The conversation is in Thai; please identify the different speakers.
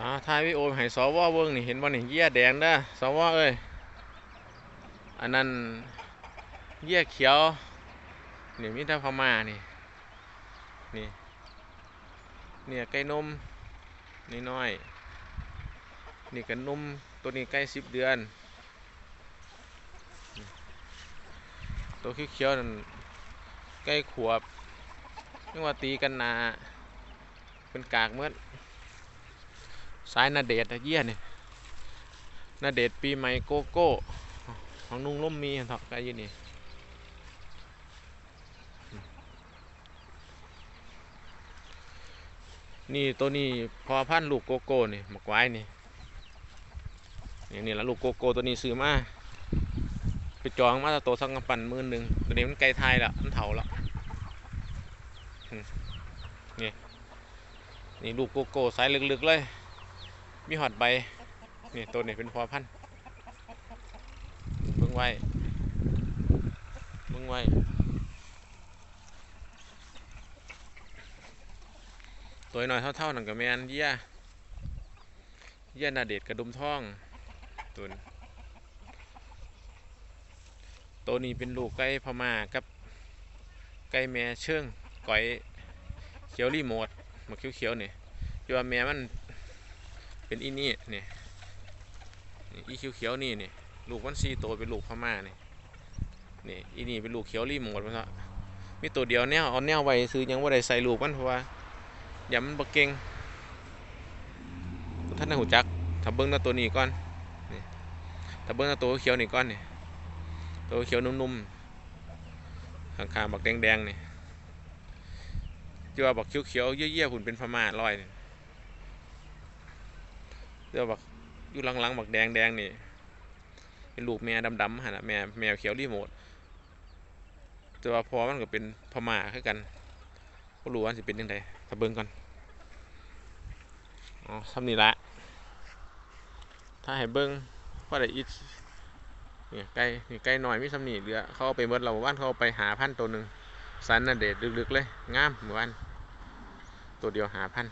Speaker 1: อ่าถ่ายวิโอให้สวเบิ่งนี่เห็นบ่นี่เยี่ยแดงเด้อสวเอ้ยอันนั้นเยี่ยเขียวนี่มีแต่พม่านี่นี่เนี่ยไก่นมนี่น้อยนี่ก็นมตัวนี้ใกล้สิบเดือนนี่ตัวเขียวๆนั่นใกล้ขวบนี่ว่าตีกันนาเป็นกากเมื่อ สายนาเดชน์อะเยี่ยนี่นาเดชปีใหม่โกโก้ ของนุ่งล่มมีเถอะไกอยู่นี่นี่ตัวนี้พอพันธุ์ลูกโกโก้นี่หมกไว้นี่นี่นี่ละลูกโกโก้ตัวนี้ซื้อมาไปจองมาตัวสังกปั่นมื่นหนึ่งตัวนี้มันไกลไทยละมันเถาละนี่นี่ลูกโกโก้สายลึกๆเลย มีหอดใบนี่ตัวนี้เป็นพอพันธุ์เบิ่งไว้เบิ่งไว้ตัวน้อยเท่าๆหนั่นก็แมนเยี่ยเยี่ยนาเดชกระดุมท่องตัวนี้ตัวนี้เป็นลูกไก่พม่ากับไก่แม่เชิงก้อยเขียวรีโมทมาเขียวๆนี่ที่ว่าแม่มัน เป็นอีนี่นี่อีเขียวเขียวนี่นี่ลูกมันซีโตวเป็นลูกพม่านี่นี่อีนี่เป็นลูกเขียวรีโมทมันเนาะมีตัวเดียวแนวเอาแนวไว้ซื้อยังว่าได้ใส่ลูกมันเพราะว่าอย่ามันบกเก่งท่านหูจักถ้าเบิ้งตัวตัวนี้ก่อนนี่ถ้าเบิ้งตัวตัวเขียวนี่ก่อนนี่ตัวเขียวนุ่มๆข้างๆบักแดงๆนี่ที่ว่าบักเขียวๆเยี่ยๆหุ่นเป็นพม่าลอยนี่ เดี๋ยวบักอยู่หลังๆบักแดงแดงๆนี่เป็นลูกแม่ดำๆหันะแม่แมวเขียวรีโมทแต่ว่าพอมันก็เป็นพม่าคือกันบ่รู้ว่าสิเป็นจังไดถ้าเบิงก่อนอ๋อซ้ำนี่ละถ้าให้เบิ่งพอได้อีกนี่ไก่นี่ไก่น้อยมีซ้ำนี่เหลือเขาเอาไปเบิดแล้วหมู่บ้านเขาไปหาพันตัวหนึ่งสันน่ะเด็ดลึกๆเลยงามหมู่บ้านตัวเดียวหาพัน